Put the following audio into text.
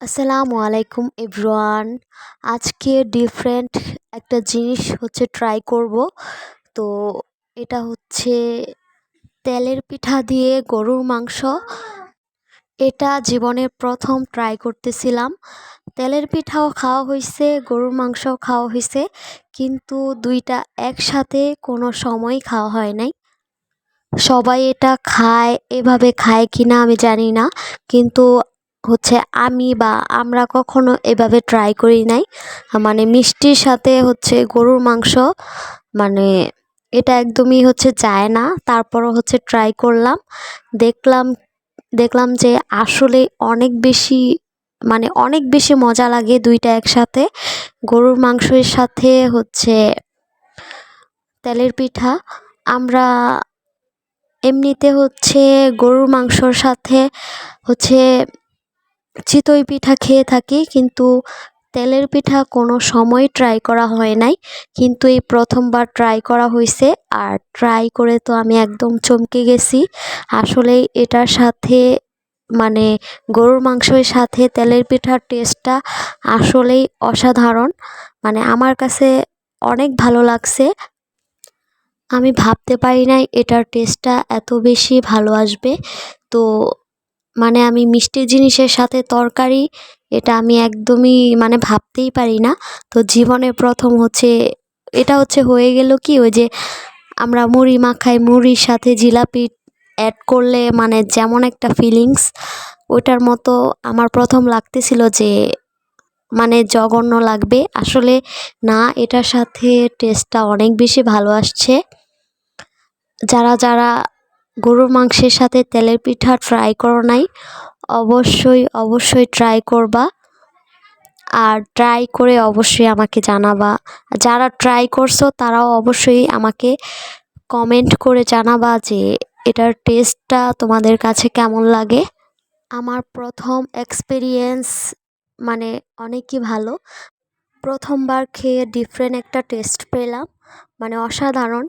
আসসালামু আলাইকুম এভরিওয়ান। আজকে ডিফারেন্ট একটা জিনিস হচ্ছে ট্রাই করব। তো এটা হচ্ছে তেলের পিঠা দিয়ে গরুর মাংস। এটা জীবনে প্রথম ট্রাই করতেছিলাম। তেলের পিঠাও খাওয়া হয়েছে গরুর মাংসও খাওয়া হয়েছে কিন্তু দুইটা একসাথে কোনো সময় খাওয়া হয় নাই। সবাই এটা খায়, এভাবে খায় কি না আমি জানি না, কিন্তু হচ্ছে আমি বা আমরা কখনো এভাবে ট্রাই করি নাই। মানে মিষ্টির সাথে হচ্ছে গরুর মাংস মানে এটা একদমই হচ্ছে যায় না। তারপরও হচ্ছে ট্রাই করলাম। দেখলাম দেখলাম যে আসলে অনেক বেশি মানে অনেক বেশি মজা লাগে দুইটা একসাথে। গরুর মাংসের সাথে হচ্ছে তেলের পিঠা। আমরা এমনিতে হচ্ছে গরুর মাংসর সাথে হচ্ছে চিতই পিঠা খেয়ে থাকি, কিন্তু তেলের পিঠা কোনো সময় ট্রাই করা হয় নাই। কিন্তু এই প্রথমবার ট্রাই করা হয়েছে আর ট্রাই করে তো আমি একদম চমকে গেছি। আসলেই এটার সাথে মানে গরুর মাংসের সাথে তেলের পিঠার টেস্টটা আসলেই অসাধারণ। মানে আমার কাছে অনেক ভালো লাগছে। আমি ভাবতে পারি নাই এটার টেস্টটা এত বেশি ভালো আসবে। তো মানে আমি মিষ্টি জিনিসের সাথে তরকারি, এটা আমি একদমই মানে ভাবতেই পারি না। তো জীবনে প্রথম হচ্ছে, এটা হচ্ছে হয়ে গেল কি? ওই যে আমরা মুড়ি মাখাই, মুড়ির সাথে জিলাপি অ্যাড করলে মানে যেমন একটা ফিলিংস ওইটার মতো আমার প্রথম লাগতেছিল যে মানে জঘন্য লাগবে। আসলে না, এটার সাথে টেস্টটা অনেক বেশি ভালো আসছে। যারা যারা গরুর মাংসের সাথে তেলের পিঠা ট্রাই করো নাই। অবশ্যই অবশ্যই ট্রাই করবা। আর ট্রাই করে অবশ্যই আমাকে জানাবা। যারা ট্রাই করছ, তারাও অবশ্যই আমাকে কমেন্ট করে জানাবা যে এটার টেস্টটা তোমাদের কাছে কেমন লাগে। আমার প্রথম এক্সপিরিয়েন্স মানে অনেকই ভালো। প্রথমবার খেয়ে ডিফারেন্ট একটা টেস্ট পেলাম। মানে অসাধারণ।